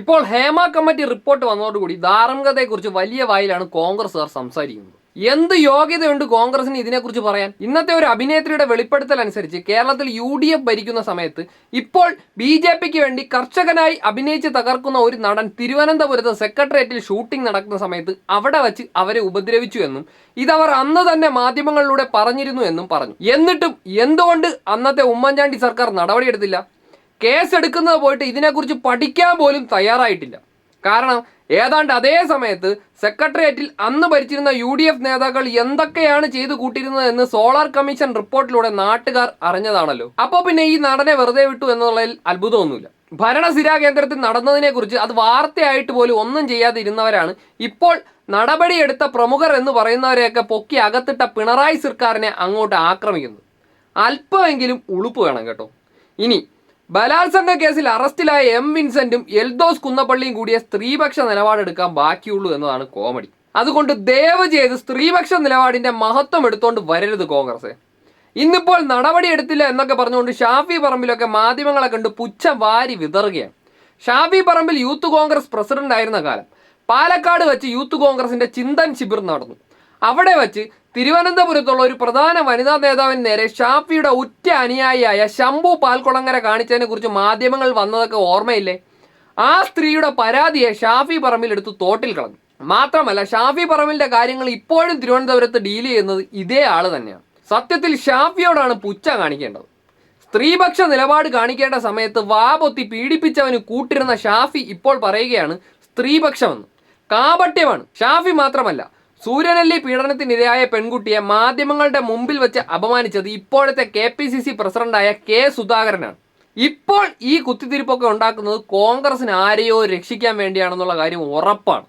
ഇപ്പോൾ Hema committee report വന്നതോടുകൂടി ധാർമ്മികതയെക്കുറിച്ച് വലിയ വായിലാണ് കോൺഗ്രസ്സുകാർ സംസാരിക്കുന്നത്. എന്ത് യോഗ്യതയുണ്ട് കോൺഗ്രസിന് ഇതിനെക്കുറിച്ച് പറയാൻ? ഇന്നത്തെ ഒരു അഭിനേത്രിയുടെ വെളിപ്പെടുത്തൽ അനുസരിച്ച് കേരളത്തിൽ യു ഡി എഫ് ഭരിക്കുന്ന സമയത്ത് ഇപ്പോൾ ബി ജെ പിക്ക് വേണ്ടി കർഷകനായി അഭിനയിച്ച് തകർക്കുന്ന ഒരു നടൻ തിരുവനന്തപുരത്ത് സെക്രട്ടേറിയറ്റിൽ ഷൂട്ടിംഗ് നടക്കുന്ന സമയത്ത് അവിടെ വച്ച് അവരെ ഉപദ്രവിച്ചു എന്നും ഇതവർ അന്ന് തന്നെ മാധ്യമങ്ങളിലൂടെ പറഞ്ഞിരുന്നു എന്നും പറഞ്ഞു. എന്നിട്ടും എന്തുകൊണ്ട് അന്നത്തെ ഉമ്മൻചാണ്ടി സർക്കാർ നടപടിയെടുത്തില്ല? കേസെടുക്കുന്നത് പോയിട്ട് ഇതിനെക്കുറിച്ച് പഠിക്കാൻ പോലും തയ്യാറായിട്ടില്ല. കാരണം ഏതാണ്ട് അതേ സമയത്ത് സെക്രട്ടേറിയറ്റിൽ അന്ന് ഭരിച്ചിരുന്ന യു ഡി എഫ് നേതാക്കൾ എന്തൊക്കെയാണ് ചെയ്തു കൂട്ടിയിരുന്നത് എന്ന് സോളാർ കമ്മീഷൻ റിപ്പോർട്ടിലൂടെ നാട്ടുകാർ അറിഞ്ഞതാണല്ലോ. അപ്പോൾ പിന്നെ ഈ നടനെ വെറുതെ വിട്ടു എന്നുള്ളതിൽ അത്ഭുതമൊന്നുമില്ല. ഭരണസിരാ കേന്ദ്രത്തിൽ നടന്നതിനെ കുറിച്ച് അത് വാർത്തയായിട്ട് പോലും ഒന്നും ചെയ്യാതെ ഇരുന്നവരാണ്. ഇപ്പോൾ നടപടിയെടുത്ത പ്രമുഖർ എന്ന് പറയുന്നവരെയൊക്കെ പൊക്കി അകത്തിട്ട പിണറായി സർക്കാരിനെ അങ്ങോട്ട് ആക്രമിക്കുന്നത് അല്പമെങ്കിലും ഉളുപ്പ് വേണം കേട്ടോ. ഇനി ബലാത്സംഗ കേസിൽ അറസ്റ്റിലായ എം വിൻസെന്റും എൽദോസ് കുന്നപ്പള്ളിയും കൂടിയ സ്ത്രീപക്ഷ നിലപാടെടുക്കാൻ ബാക്കിയുള്ളൂ എന്നതാണ് കോമഡി. അതുകൊണ്ട് ദയവ് ചെയ്ത് സ്ത്രീപക്ഷ നിലപാടിന്റെ മഹത്വം എടുത്തുകൊണ്ട് വരരുത് കോൺഗ്രസ്. ഇന്നിപ്പോൾ നടപടി എടുത്തില്ല എന്നൊക്കെ പറഞ്ഞുകൊണ്ട് ഷാഫി പറമ്പിലൊക്കെ മാധ്യമങ്ങളെ കണ്ട് പുച്ഛം വാരി വിതറുകയാണ്. ഷാഫി പറമ്പിൽ യൂത്ത് കോൺഗ്രസ് പ്രസിഡന്റ് ആയിരുന്ന കാലം പാലക്കാട് വെച്ച് യൂത്ത് കോൺഗ്രസിന്റെ ചിന്തൻ ശിബിർ നടന്നു. അവിടെ വെച്ച് തിരുവനന്തപുരത്തുള്ള ഒരു പ്രധാന വനിതാ നേതാവിന് നേരെ ഷാഫിയുടെ ഉറ്റ അനുയായിയായ ശംഭു പാൽക്കുളങ്ങര കാണിച്ചതിനെ കുറിച്ച് മാധ്യമങ്ങൾ വന്നതൊക്കെ ഓർമ്മയില്ലേ? ആ സ്ത്രീയുടെ പരാതിയെ ഷാഫി പറമ്പിൽ എടുത്ത് തോട്ടിൽ കളഞ്ഞു. മാത്രമല്ല ഷാഫി പറമ്പിലിന്റെ കാര്യങ്ങൾ ഇപ്പോഴും തിരുവനന്തപുരത്ത് ഡീൽ ചെയ്യുന്നത് ഇതേ ആൾ തന്നെയാണ്. സത്യത്തിൽ ഷാഫിയോടാണ് പുച്ച കാണിക്കേണ്ടത്. സ്ത്രീപക്ഷ നിലപാട് കാണിക്കേണ്ട സമയത്ത് വാപൊത്തി പീഡിപ്പിച്ചവന് കൂട്ടിരുന്ന ഷാഫി ഇപ്പോൾ പറയുകയാണ് സ്ത്രീപക്ഷമെന്ന്. കാപട്യമാണ്. ഷാഫി മാത്രമല്ല സൂര്യനെല്ലി പീഡനത്തിനിരയായ പെൺകുട്ടിയെ മാധ്യമങ്ങളുടെ മുമ്പിൽ വെച്ച് അപമാനിച്ചത് ഇപ്പോഴത്തെ കെ പി സി സി പ്രസിഡന്റായ കെ സുധാകരനാണ്. ഇപ്പോൾ ഈ കുത്തിത്തിരിപ്പൊക്കെ ഉണ്ടാക്കുന്നത് കോൺഗ്രസിന് ആരെയോ രക്ഷിക്കാൻ വേണ്ടിയാണെന്നുള്ള കാര്യം ഉറപ്പാണ്.